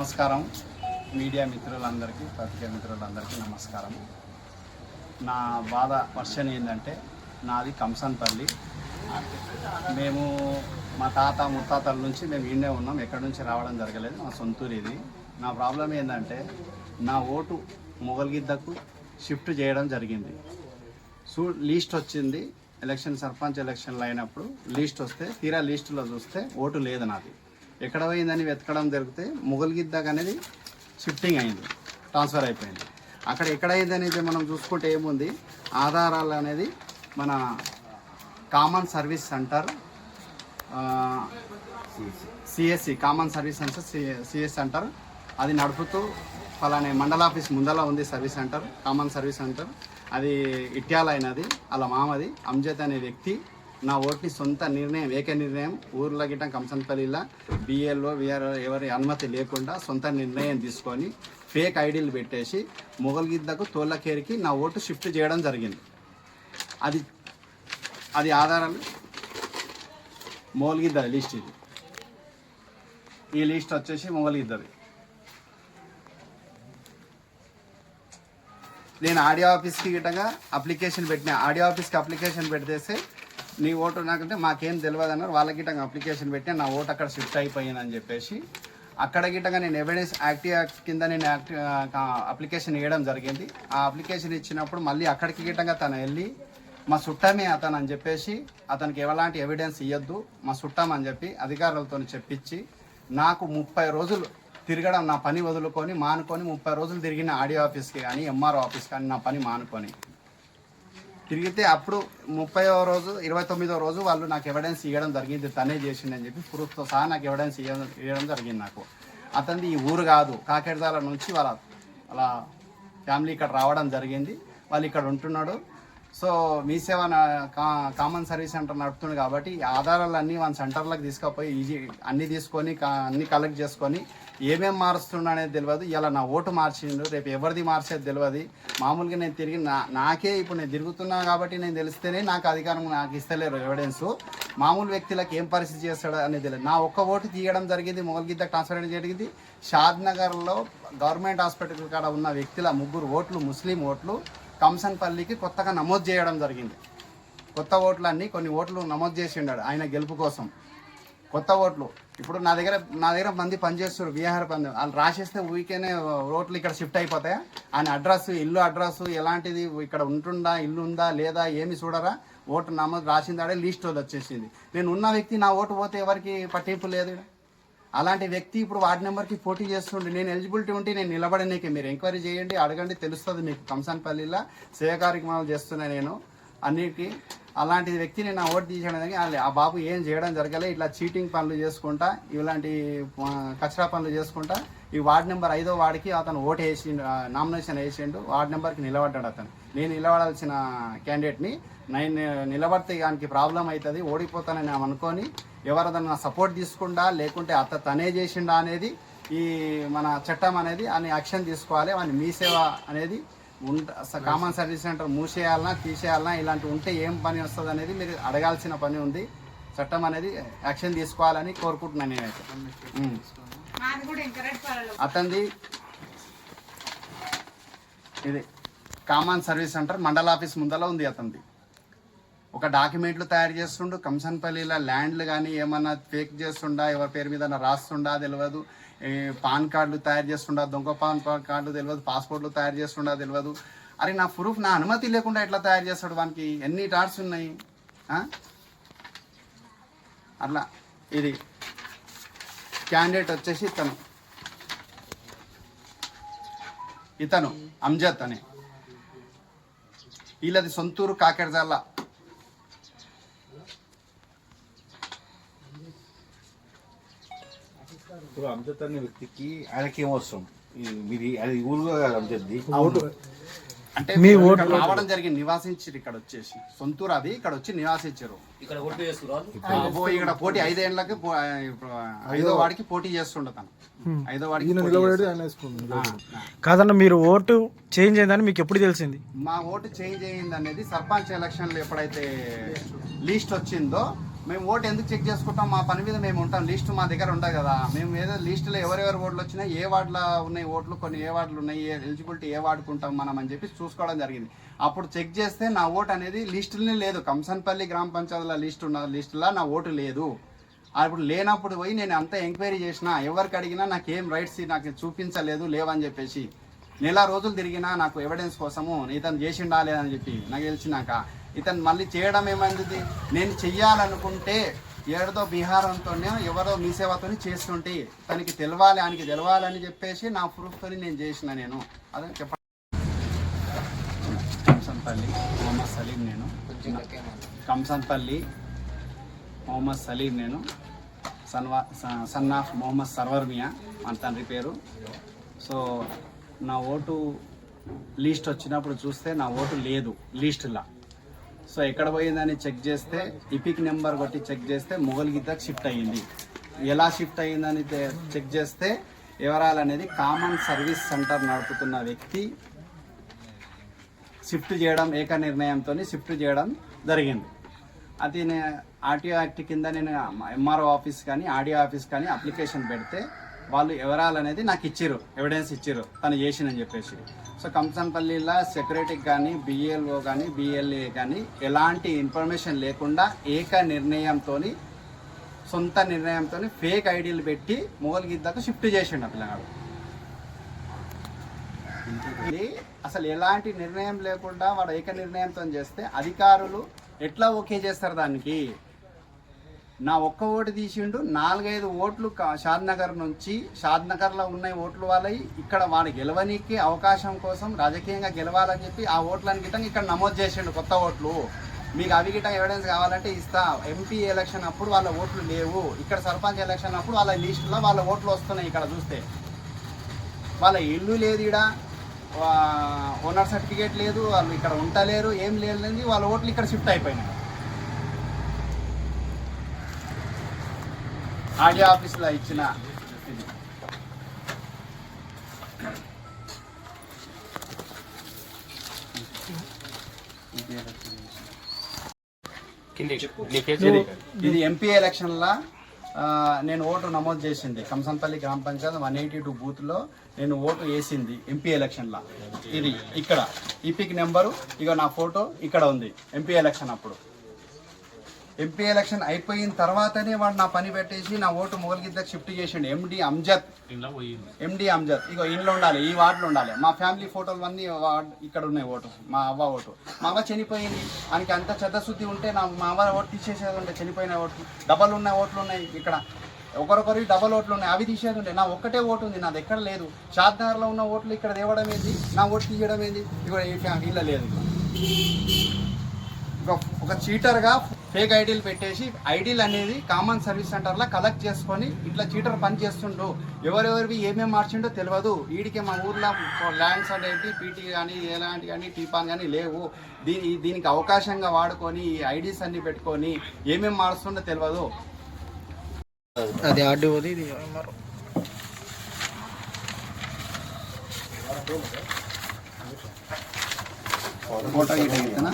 నమస్కారం. మీడియా మిత్రులందరికీ పత్రికా మిత్రులందరికీ నమస్కారం. నా బాధ వర్షన్ ఏంటంటే నాది కంసన్పల్లి. మేము మా తాత ముత్తాతల నుంచి మేము ఈడనే ఉన్నాం. ఎక్కడి నుంచి రావడం జరగలేదు. మా సొంతూరు ఇది. నా ప్రాబ్లం ఏంటంటే నా ఓటు మొగల్గిద్దకు షిఫ్ట్ చేయడం జరిగింది. సూ లీస్ట్ వచ్చింది ఎలక్షన్ సర్పంచ్ ఎలక్షన్లు అయినప్పుడు లీస్ట్ వస్తే తీరా లీస్టులో చూస్తే ఓటు లేదు నాది. ఎక్కడ పోయిందని వెతకడం జరిగితే ముగల్గిద్దక్ అనేది షిఫ్టింగ్ అయింది ట్రాన్స్ఫర్ అయిపోయింది. అక్కడ ఎక్కడ అనేది మనం చూసుకుంటే ఏముంది? ఆధారాలు అనేది మన common service centre CSC common service centre CS centre అది నడుపుతూ ఫలానే మండల ఆఫీస్ ముందల ఉంది service centre common service centre అది ఇట్యాలైనది అలా మామది. అంజద్ అనే వ్యక్తి నా ఓట్ని సొంత నిర్ణయం ఏక నిర్ణయం ఊర్లో గిట్ట కంసంపల్లిలో బిఎల్ఓ విఆర్ఓ ఎవరి అనుమతి లేకుండా సొంత నిర్ణయం తీసుకొని ఫేక్ ఐడీలు పెట్టేసి మొగల్గిద్దకు తోళ్ళకేరికి నా ఓటు షిఫ్ట్ చేయడం జరిగింది. అది అది ఆధారాలు మొగల్గిద్ద లిస్ట్ ఇది. ఈ లిస్ట్ వచ్చేసి మొగల్గిద్దది నేను ఆడియో ఆఫీస్కి గిట్టగా అప్లికేషన్ పెట్టిన. ఆడియో ఆఫీస్కి అప్లికేషన్ పెడితే నీ ఓటు నాకంటే మాకేం తెలియదు అన్నారు. వాళ్ళకి గిట్టగా అప్లికేషన్ పెట్టి నా ఓటు అక్కడ షిఫ్ట్ అయిపోయిందని చెప్పేసి అక్కడ గిట్టగా నేను ఎవిడెన్స్ యాక్టివ్ యాక్ట్ కింద నేను యాక్టివ్ అప్లికేషన్ ఇవ్వడం జరిగింది. ఆ అప్లికేషన్ ఇచ్చినప్పుడు మళ్ళీ అక్కడికి గిట్టగా తను వెళ్ళి మా చుట్టమే అతను అని చెప్పేసి అతనికి ఎలాంటి ఎవిడెన్స్ ఇవ్వద్దు మా చుట్టం అని చెప్పి అధికారులతో చెప్పించి నాకు ముప్పై రోజులు తిరగడం నా పని వదులుకొని మానుకొని ముప్పై రోజులు తిరిగిన ఆడియో ఆఫీస్కి కానీ ఎంఆర్ఓ ఆఫీస్ కానీ నా పని మానుకొని. తిరిగితే అప్పుడు ముప్పైవ రోజు ఇరవై తొమ్మిదో రోజు వాళ్ళు నాకు ఎవిడెన్స్ ఇవ్వడం జరిగింది తనే చేసిందని చెప్పి ప్రూఫ్తో సహా నాకు ఎవిడెన్స్ ఇవ్వడం ఇవ్వడం జరిగింది నాకు. అతనిది ఈ ఊరు కాదు కాకేడదాల నుంచి వాళ్ళ వాళ్ళ ఫ్యామిలీ ఇక్కడ రావడం జరిగింది. వాళ్ళు ఇక్కడ ఉంటున్నాడు. సో మీ సేవ నా- కా- కామన్ సర్వీస్ సెంటర్ నడుపుతుంది కాబట్టి ఆధారాలు ఆధారాలన్నీ మన సెంటర్లకు తీసుకుపోయి ఈజీ అన్నీ తీసుకొని అన్నీ కలెక్ట్ చేసుకొని ఏమేమి మారుస్తుండ అనేది తెలియదు ఇలా నా ఓటు మార్చిండు రేపు ఎవరిది మార్చేది తెలియదు మామూలుగా నేను తిరిగి నా నాకే ఇప్పుడు నేను తిరుగుతున్నా కాబట్టి నేను తెలిస్తేనే నాకు అధికారం నాకు ఇస్తలేరు ఎవిడెన్స్ మామూలు వ్యక్తులకు ఏం పరిస్థితి చేస్తాడు అనేది తెలియదు నా ఒక్క ఓటు తీయడం జరిగింది మొగల్గిద్ద ట్రాన్స్ఫర్ జరిగింది. షాద్ నగర్లో గవర్నమెంట్ హాస్పిటల్ కాడ ఉన్న వ్యక్తుల ముగ్గురు ఓట్లు ముస్లిం ఓట్లు. కంసన్పల్లికి కొత్తగా నమోదు చేయడం జరిగింది. కొత్త ఓట్లన్నీ కొన్ని ఓట్లు నమోదు చేసి ఉన్నాడు ఆయన గెలుపు కోసం. కొత్త ఓట్లు. ఇప్పుడు నా దగ్గర నా దగ్గర మంది పనిచేస్తారు బీహార్ పని. వాళ్ళు రాసేస్తే ఊరికేనే ఓట్లు ఇక్కడ షిఫ్ట్ అయిపోతాయా? ఆయన అడ్రస్ ఇల్లు అడ్రస్ ఎలాంటిది? ఇక్కడ ఉంటుందా ఇల్లు ఉందా లేదా ఏమి చూడరా? ఓటు నమోదు రాసిందాడే లిస్ట్ వచ్చేసింది. నేను ఉన్న వ్యక్తి నా ఓటు పోతే ఎవరికి పట్టింపు లేదు అలాంటి వ్యక్తి ఇప్పుడు వార్డు నెంబర్కి పోటీ చేస్తుండే నేను ఎలిజిబిలిటీ ఉంటే నేను నిలబడనీకి. మీరు ఎంక్వైరీ చేయండి అడగండి తెలుస్తుంది మీకు. కంసాన్పల్లిలో సేవ కార్యక్రమాలు చేస్తున్నా నేను అన్నిటికీ. అలాంటి వ్యక్తిని నా ఓటు తీసేయడానికి ఆ బాబు ఏం చేయడం జరగలే ఇట్లా చీటింగ్ పనులు చేసుకుంటా ఇలాంటి కచరా పనులు చేసుకుంటా. ఈ వార్డు నెంబర్ ఐదో వార్డుకి అతను ఓటు వేసిండు నామినేషన్ వేసిండు వార్డు నెంబర్కి నిలబడ్డాడు అతను. నేను నిలబడాల్సిన క్యాండిడేట్ని నేను నిలబడితే దానికి ప్రాబ్లం అవుతుంది ఓడిపోతానని అనుకొని ఎవరిదన్నా సపోర్ట్ తీసుకుండా లేకుంటే అత్త తనే చేసిండా అనేది ఈ మన చట్టం అనేది అని యాక్షన్ తీసుకోవాలి. అని మీ సేవ అనేది ఉంట కామన్ సర్వీస్ సెంటర్ మూసేయాలన్నా తీసేయాలన్నా ఇలాంటి ఉంటే ఏం పని వస్తుంది అనేది మీరు అడగాల్సిన పని ఉంది. చట్టం అనేది యాక్షన్ తీసుకోవాలని కోరుకుంటున్నాను నేనైతే. అతనిది ఇది కామన్ సర్వీస్ సెంటర్ మండల ఆఫీస్ ముందర ఉంది అతనిది ఒక డాక్యుమెంట్లు తయారు చేస్తుండు. కంసన్పల్లిలో ల్యాండ్లు కానీ ఏమన్నా ఫేక్ చేస్తుండా ఎవరి పేరు మీద రాస్తుండా తెలియదు పాన్ కార్డులు తయారు చేస్తుండా దొంగ పాన్ కార్డులు తెలియదు పాస్పోర్ట్లు తయారు చేస్తుండా తెలియదు అరే నా ప్రూఫ్ నా అనుమతి లేకుండా ఎట్లా తయారు చేస్తాడు వానికి? ఎన్ని టార్ట్స్ ఉన్నాయి? అట్లా ఇది. క్యాండిడేట్ వచ్చేసి ఇతను. ఇతను అంజద్ అని. వీళ్ళది సొంతూరు కాకెడజాల ఇప్పుడు అంబేద్కర్ అనే వ్యక్తికి ఆయనకి ఏం అవసరం? ఈ- మీది అది ఊరుగా అంబేద్ది అంటే మీ ఓటు రావడం జరిగింది. నివాసించారు ఇక్కడ వచ్చేసి. సొంతూరు అది ఇక్కడ వచ్చి నివాసించారు. ఇక్కడ ఓటు పో- ఇక్కడ పోటీ ఐదేళ్ళకి ఐదో వాడికి పోటీ చేస్తుండ తను. ఐదో వాడికి. కాదన్న మీరు ఓటు చేంజ్ అయిందని మీకు ఎప్పుడు తెలిసింది? మా ఓటు చేంజ్ అయ్యింది అనేది సర్పంచ్ ఎలక్షన్లు ఎప్పుడైతే లీస్ట్ వచ్చిందో మేము ఓటు ఎందుకు చెక్ చేసుకుంటాం? మా పని మీద మేము ఉంటాం. లిస్ట్ మా దగ్గర ఉండదు కదా. మేము ఏదో లిస్టులో ఎవరెవరు ఓట్లు వచ్చినా ఏ వార్డులో ఉన్నాయి ఓట్లు కొన్ని ఏ వార్డులు ఉన్నాయి ఏ ఎలిజిబిలిటీ ఏ వాడుకుంటాం మనం అని చెప్పి చూసుకోవడం జరిగింది. అప్పుడు చెక్ చేస్తే నా ఓటు అనేది లిస్టులనే లేదు. కంసన్పల్లి గ్రామ పంచాయతీల లిస్ట్ ఉన్న లిస్టులో నా ఓటు లేదు. అప్పుడు లేనప్పుడు పోయి నేను అంతా ఎంక్వైరీ చేసిన ఎవరికి అడిగినా నాకు ఏం రైట్స్ నాకు చూపించలేదు లేవని చెప్పేసి. నెల రోజులు తిరిగినా నాకు ఎవిడెన్స్ కోసము ఇతను చేసిండా లేదని చెప్పి నాకు తెలిసినాక ఇతను మళ్ళీ చేయడం ఏమైంది? నేను చెయ్యాలనుకుంటే ఏడదో బీహారంతోనే ఎవరో మీ సేవతో చేస్తుంటే తనకి తెలవాలి ఆయనకి తెలవాలని చెప్పేసి నా ప్రూఫ్తో నేను చేసిన నేను. అదే చెప్పండి కంసన్పల్లి మొహమ్మద్ సలీం నేను. కంసన్పల్లి మొహమ్మద్ సలీం నేను. సన్వా సన్ ఆఫ్ మొహమ్మద్ సర్వర్ మియా మన తండ్రి పేరు. సో నా ఓటు లిస్ట్ వచ్చినప్పుడు చూస్తే నా ఓటు లేదు లిస్టులా. సో ఎక్కడ పోయిందని చెక్ చేస్తే ఇపిక్ నెంబర్ కొట్టి చెక్ చేస్తే మొగల్ షిఫ్ట్ అయ్యింది. ఎలా షిఫ్ట్ అయ్యిందని చెక్ చేస్తే వివరాలు అనేది కామన్ సర్వీస్ సెంటర్ నడుపుతున్న వ్యక్తి షిఫ్ట్ చేయడం ఏక నిర్ణయంతో షిఫ్ట్ చేయడం జరిగింది. అది ఆర్టీఓ యాక్ట్ కింద నేను ఎంఆర్ఓ ఆఫీస్ కానీ ఆర్డీఓ ఆఫీస్ కానీ అప్లికేషన్ పెడితే వాళ్ళు వివరాలు అనేది నాకు ఇచ్చిర్రు ఎవిడెన్స్ ఇచ్చారు తను చేసినని చెప్పేసి. సో కంసంపల్లిలో సెక్యూరిటీకి కానీ బిఎల్ఓ కానీ బిఎల్ఏ కానీ ఎలాంటి ఇన్ఫర్మేషన్ లేకుండా ఏక నిర్ణయంతో సొంత నిర్ణయంతో ఫేక్ ఐడీలు పెట్టి మొగల్ గిద్దకు షిఫ్ట్ చేసిండు ఆ పిల్లగాడు. అసలు ఎలాంటి నిర్ణయం లేకుండా వాడు ఏక నిర్ణయంతో చేస్తే అధికారులు ఎట్లా ఓకే చేస్తారు దానికి? నా ఒక్క ఓటు తీసిండు నాలుగైదు ఓట్లు షాద్నగర్ షాద్ నగర్ నుంచి షాద్ నగర్లో ఉన్న ఓట్లు వాళ్ళవి ఇక్కడ వాడు గెలవనీకి అవకాశం కోసం రాజకీయంగా గెలవాలని చెప్పి ఆ ఓట్లని గిట్టంగా ఇక్కడ నమోదు చేసిండు కొత్త ఓట్లు. మీకు అవి గిట్ట ఎవిడెన్స్ కావాలంటే ఇస్తా. ఎంపీ ఎలక్షన్ అప్పుడు వాళ్ళ ఓట్లు లేవు. ఇక్కడ సర్పంచ్ ఎలక్షన్ అప్పుడు వాళ్ళ లిస్టులో వాళ్ళ ఓట్లు వస్తున్నాయి ఇక్కడ చూస్తే. వాళ్ళ ఇల్లు లేదు ఇక్కడ ఓనర్ సర్టిఫికేట్ లేదు. వాళ్ళు ఇక్కడ ఉంటలేరు ఏం లేదు వాళ్ళ ఓట్లు ఇక్కడ షిఫ్ట్ అయిపోయినాయి. ఆడియో ఆఫీస్లో ఇచ్చిన ఇది. ఎంపీ ఎలక్షన్లా నేను ఓటు నమోదు చేసింది. కంసంపల్లి గ్రామ పంచాయత్ వన్ ఎయిటీ టూ బూత్లో నేను ఓటు వేసింది ఎంపీ ఎలక్షన్లా. ఇది ఇక్కడ. ఈపిక్ నెంబరు ఇక నా ఫోటో ఇక్కడ ఉంది. ఎంపీ ఎలక్షన్ అప్పుడు. ఎంపీ ఎలక్షన్ అయిపోయిన తర్వాతనే వాడు నా పని పెట్టేసి నా ఓటు మొగలిగిద్దకు షిఫ్ట్ చేసిండు. ఎండి అంజద్. ఎండి అంజద్. ఇగో ఇంట్లో ఉండాలి ఈ వార్డులో ఉండాలి. మా ఫ్యామిలీ ఫోటోలు అన్నీ ఇక్కడ ఉన్నాయి ఓటు మా అవ్వ ఓటు. మా అవ్వ చనిపోయింది. ఆయనకి అంత చెద్దశుద్ధి ఉంటే నా మా అవ్వ ఓటు తీసేసేది ఉండే చనిపోయిన ఓట్లు డబల్ ఉన్న ఓట్లు ఉన్నాయి ఇక్కడ. ఒకరొకరి డబల్ ఓట్లు ఉన్నాయి. అవి తీసేది ఉండే నా ఒక్కటే ఓటు ఉంది. నాది ఎక్కడ లేదు. షాద్నగర్లో ఉన్న ఓట్లు ఇక్కడ తేవడం ఏంది? నా ఓటు తీయడం ఏంది? ఇక ఇలా లేదు. ఇక ఒక చీటర్గా ఫేక్ ఐడీలు పెట్టేసి ఐడీలు అనేది కామన్ సర్వీస్ సెంటర్లో కలెక్ట్ చేసుకొని ఇట్లా చీటర్ పని చేస్తుండు. ఎవరెవరివి ఏమేమి మార్చిండో తెలియదు. వీడికి మా ఊర్లో ల్యాండ్స్ అనేది పీటీ కానీ ఎలాంటి కానీ టీపాన్ కానీ లేవు. దీని దీనికి అవకాశంగా వాడుకొని ఈ ఐడీస్ అన్ని పెట్టుకొని ఏమేమి మారుస్తుండో తెలియదు. అది ఆర్డీఓది ఇది ఎంఆర్ఓ. ఫోటో ఇస్తున్నా